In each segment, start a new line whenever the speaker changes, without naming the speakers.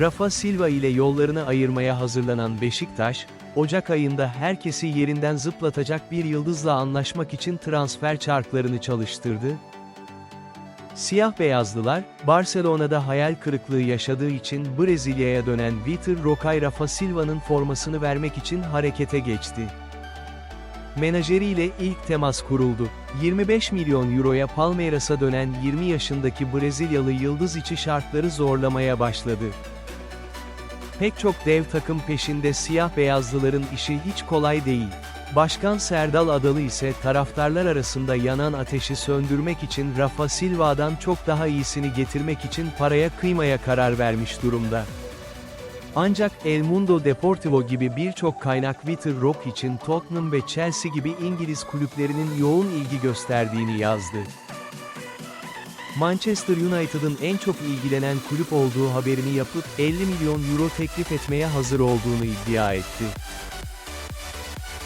Rafa Silva ile yollarını ayırmaya hazırlanan Beşiktaş, Ocak ayında herkesi yerinden zıplatacak bir yıldızla anlaşmak için transfer çarklarını çalıştırdı. Siyah beyazlılar, Barcelona'da hayal kırıklığı yaşadığı için Brezilya'ya dönen Vitor Roque Rafa Silva'nın formasını vermek için harekete geçti. Menajeriyle ilk temas kuruldu. 25 milyon euroya Palmeiras'a dönen 20 yaşındaki Brezilyalı yıldız içi şartları zorlamaya başladı. Pek çok dev takım peşinde siyah beyazlıların işi hiç kolay değil. Başkan Serdal Adalı ise taraftarlar arasında yanan ateşi söndürmek için Rafa Silva'dan çok daha iyisini getirmek için paraya kıymaya karar vermiş durumda. Ancak El Mundo Deportivo gibi birçok kaynak Vitor Roque için Tottenham ve Chelsea gibi İngiliz kulüplerinin yoğun ilgi gösterdiğini yazdı. Manchester United'ın en çok ilgilenen kulüp olduğu haberini yapıp 50 milyon euro teklif etmeye hazır olduğunu iddia etti.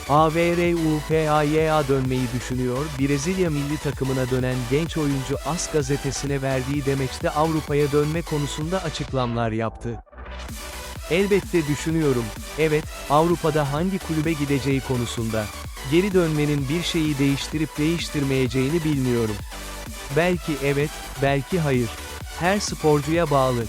AVRUPA'ya dönmeyi düşünüyor, Brezilya milli takımına dönen genç oyuncu AS gazetesine verdiği demeçte Avrupa'ya dönme konusunda açıklamalar yaptı. Elbette düşünüyorum, evet, Avrupa'da hangi kulübe gideceği konusunda. Geri dönmenin bir şeyi değiştirip değiştirmeyeceğini bilmiyorum. Belki evet, belki hayır. Her sporcuya bağlı.